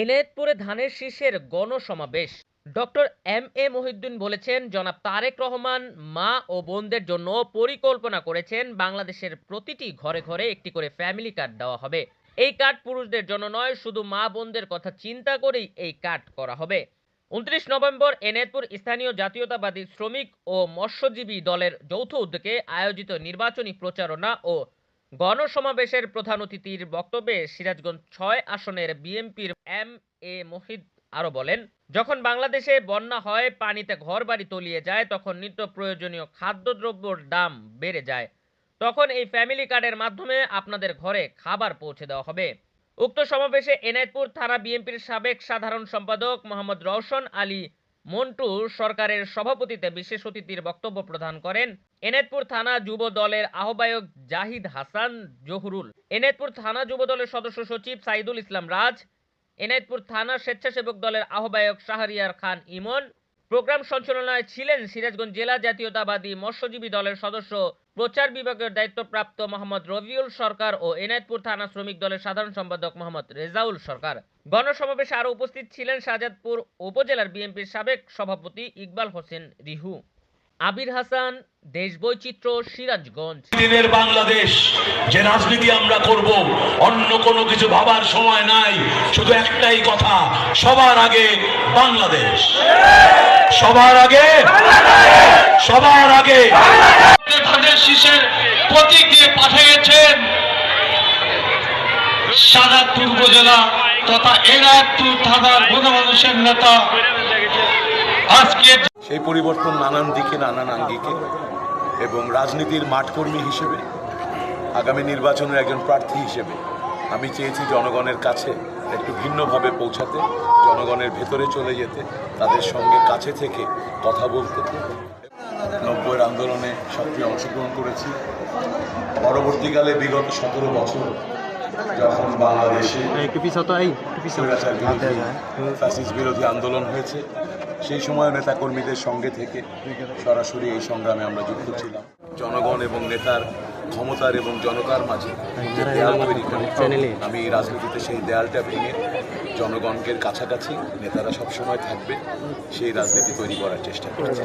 এনায়েতপুরে ধানের শীষের গণসমাবেশ। ডক্টর এম এ মহিউদ্দিন বলেছেন, জনাব তারেক রহমান, মা ও বোনদের জন্য পরিকল্পনা করেছেন, বাংলাদেশের প্রতিটি ঘরে ঘরে একটি করে ফ্যামিলি কার্ড দেওয়া হবে। এই কার্ড পুরুষদের জন্য নয়, শুধু মা বোনদের কথা চিন্তা করেই এই কার্ড করা হবে। উনত্রিশ নভেম্বর এনায়েতপুর স্থানীয় জাতীয়তাবাদী শ্রমিক ও মৎস্যজীবী দলের যৌথ উদ্যোগে আয়োজিত নির্বাচনী প্রচারণা ও গণসমাবেশের প্রধান অতিথির বক্তব্যে সিরাজগঞ্জ ছয় আসনের বিএনপির এম এ মহিদ আরও বলেন, যখন বাংলাদেশে বন্যা হয়, পানিতে ঘরবাড়ি তলিয়ে যায়, তখন নিত্য প্রয়োজনীয় খাদ্যদ্রব্যর দাম বেড়ে যায়। তখন এই ফ্যামিলি কার্ডের মাধ্যমে আপনাদের ঘরে খাবার পৌঁছে দেওয়া হবে। উক্ত সমাবেশে এনায়েতপুর থানা বিএনপির সাবেক সাধারণ সম্পাদক মোহাম্মদ রওশন আলী মন্টু সরকারের সভাপতিতে বিশেষ অতিথির বক্তব্য প্রদান করেন এনেতপুর থানা যুব দলের আহ্বায়ক জাহিদ হাসান জহুরুল। এনেতপুর থানা যুব দলের সদস্য সচিব সাইদুল ইসলাম রাজ, এনায়েতপুর থানা স্বেচ্ছাসেবক দলের আহ্বায়ক শাহরিয়ার খান ইমন, প্রোগ্রাম সঞ্চালনায় ছিলেন সিরাজগঞ্জ জেলা জাতীয়তাবাদী মৎস্যজীবী দলের সদস্য প্রচার বিভাগের দায়িত্বপ্রাপ্ত মোহাম্মদ রবিউল সরকার ও এনায়েতপুর থানা শ্রমিক দলের সাধারণ সম্পাদক মোহাম্মদ রেজাউল সরকার। গণসমাবেশে আরও উপস্থিত ছিলেন শাহজাদপুর উপজেলার বিএনপির সাবেক সভাপতি ইকবাল হোসেন রিহু। আবির হাসান দেশ বৈচিত্র্য সিরাজগঞ্জ। দিনের বাংলাদেশ, যে রাজনীতি আমরা করব, অন্য কোনো কিছু ভাবার সময় নাই, শুধু একটাই কথা, সবার আগে বাংলাদেশ। সবার আগে সবার আগে শীষের প্রতীক দিয়ে পাঠিয়েছেন সাদাতপুর উপজেলা তথা এনায়তপুর থানার গণমানুষের নেতা। আজকে সেই পরিবর্তন নানান দিকে, নানান আঙ্গিকে এবং রাজনীতির মাঠকর্মী হিসেবে, আগামী নির্বাচনের একজন প্রার্থী হিসেবে আমি চেয়েছি জনগণের কাছে একটু ভিন্নভাবে পৌঁছাতে, জনগণের ভেতরে চলে যেতে, তাদের সঙ্গে কাছে থেকে কথা বলতে। আন্দোলনে সক্রিয় অংশগ্রহণ করেছি। পরবর্তীকালে বিগত সতেরো বছর যখন বাংলাদেশে স্বৈরাচার বিরোধী আন্দোলন হয়েছে সেই সময় নেতাকর্মীদের সঙ্গে থেকে সরাসরি এই সংগ্রামে আমরা যুক্ত ছিলাম। জনগণ এবং নেতার ক্ষমতার এবং জনতার মাঝে যে দেয়াল তৈরি করে আমি এই রাজনীতিতে সেই দেয়ালটা ভেঙে জনগণকে কাছাকাছি নেতারা সবসময় থাকবে সেই রাজনীতি তৈরি করার চেষ্টা করছি।